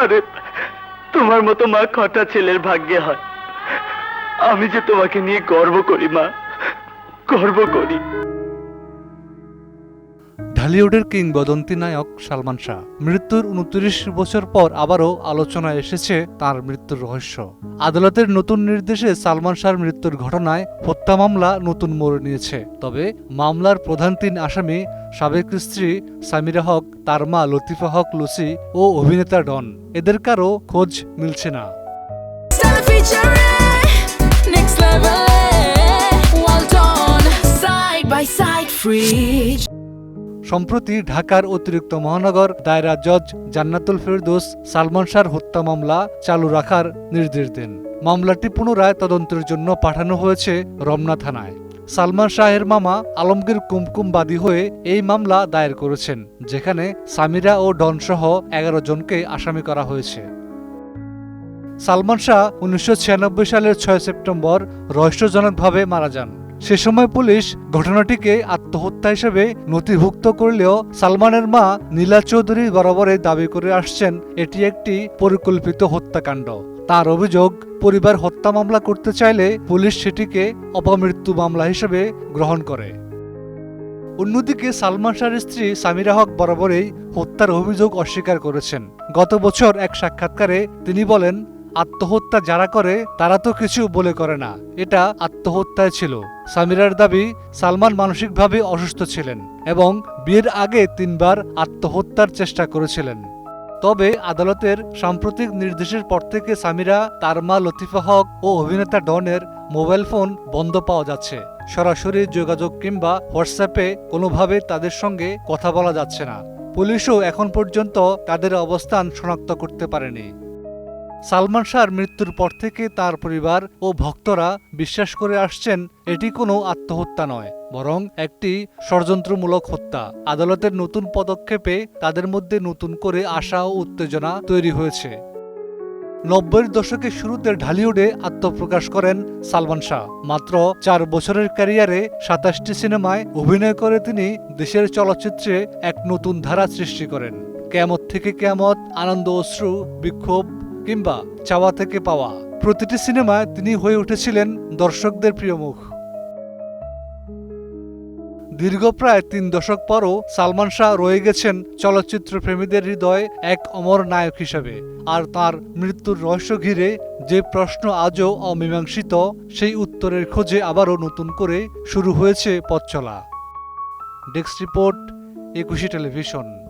আরে, তোমার মতো মা কটা ছেলের ভাগ্যে হয়। আমি যে তোমাকে নিয়ে গর্ব করি, মা, গর্ব করি। ঢালিউডের কিংবদন্তি নায়ক সালমান শাহ। মৃত্যুর উনত্রিশ বছর পর আবারও আলোচনায় এসেছে তার মৃত্যুর রহস্য। আদালতের নতুন নির্দেশে সালমান শাহর মৃত্যুর ঘটনায় হত্যা মামলা নতুন মোড় নিয়েছে। তবে মামলার প্রধান তিন আসামি সাবেক স্ত্রী সামিরা হক, তার মা লতিফা হক লুসি ও অভিনেতা ডন। এদের কারও খোঁজ মিলছে না। Next. সম্প্রতি ঢাকার অতিরিক্ত মহানগর দায়রা জজ জান্নাতুল ফেরদৌস সালমান শাহর হত্যা মামলা চালু রাখার নির্দেশ দেন। মামলাটি পুনরায় তদন্তের জন্য পাঠানো হয়েছে রমনা থানায়। সালমান শাহের মামা আলমগীর কুমকুম বাদী হয়ে এই মামলা দায়ের করেছেন, যেখানে সামিরা ও ডনসহ এগারো জনকে আসামি করা হয়েছে। সালমান শাহ উনিশশো ছিয়ানব্বই সালের ছয় সেপ্টেম্বর রহস্যজনকভাবে মারা যান। সে সময় পুলিশ ঘটনাটিকে আত্মহত্যা হিসেবে নথিভুক্ত করলেও সালমানের মা নীলা চৌধুরী বরাবরে দাবি করে আসছেন, এটি একটি পরিকল্পিত হত্যাকাণ্ড। তার অভিযোগ, পরিবার হত্যা মামলা করতে চাইলে পুলিশ সেটিকে অপমৃত্যু মামলা হিসেবে গ্রহণ করে। অন্যদিকে সালমান শাহর স্ত্রী সামিরা হক বরাবরই হত্যার অভিযোগ অস্বীকার করেছেন। গত বছর এক সাক্ষাৎকারে তিনি বলেন আত্মহত্যা যারা করে, তারা তো কিছু বলে করে না। এটা আত্মহত্যায় ছিল। সামিরার দাবি, সালমান মানসিকভাবে অসুস্থ ছিলেন এবং বিয়ের আগে তিনবার আত্মহত্যার চেষ্টা করেছিলেন। তবে আদালতের সাম্প্রতিক নির্দেশের পর থেকে সামিরা তার মা লতিফা হক ও অভিনেতা ডনের মোবাইল ফোন বন্ধ পাওয়া যাচ্ছে। সরাসরি যোগাযোগ কিংবা হোয়াটসঅ্যাপে কোনোভাবে তাদের সঙ্গে কথা বলা যাচ্ছে না। পুলিশও এখন পর্যন্ত তাদের অবস্থান শনাক্ত করতে পারেনি। সালমান শাহর মৃত্যুর পর থেকে তার পরিবার ও ভক্তরা বিশ্বাস করে আসছেন, এটি কোনো আত্মহত্যা নয়, বরং একটি ষড়যন্ত্রমূলক হত্যা। আদালতের নতুন পদক্ষেপে তাদের মধ্যে নতুন করে আশা ও উত্তেজনা তৈরি হয়েছে। নব্বইয়ের দশকের শুরুতে ঢালিউডে আত্মপ্রকাশ করেন সালমান শাহ। মাত্র চার বছরের ক্যারিয়ারে সাতাশটি সিনেমায় অভিনয় করে তিনি দেশের চলচ্চিত্রে এক নতুন ধারা সৃষ্টি করেন। কেয়ামত থেকে কেয়ামত আনন্দ, অশ্রু, বিক্ষোভ কিংবা চাওয়া থেকে পাওয়া। প্রতিটি সিনেমায় তিনি হয়ে উঠেছিলেন দর্শকদের প্রিয় মুখ। দীর্ঘ প্রায় তিন দশক পরও সালমান শাহ রয়ে গেছেন চলচ্চিত্র প্রেমীদের হৃদয়ে এক অমর নায়ক হিসেবে। আর তার মৃত্যুর রহস্য ঘিরে যে প্রশ্ন আজও অমীমাংসিত, সেই উত্তরের খোঁজে আবারও নতুন করে শুরু হয়েছে পথ চলা। Desk report, Ekushey television.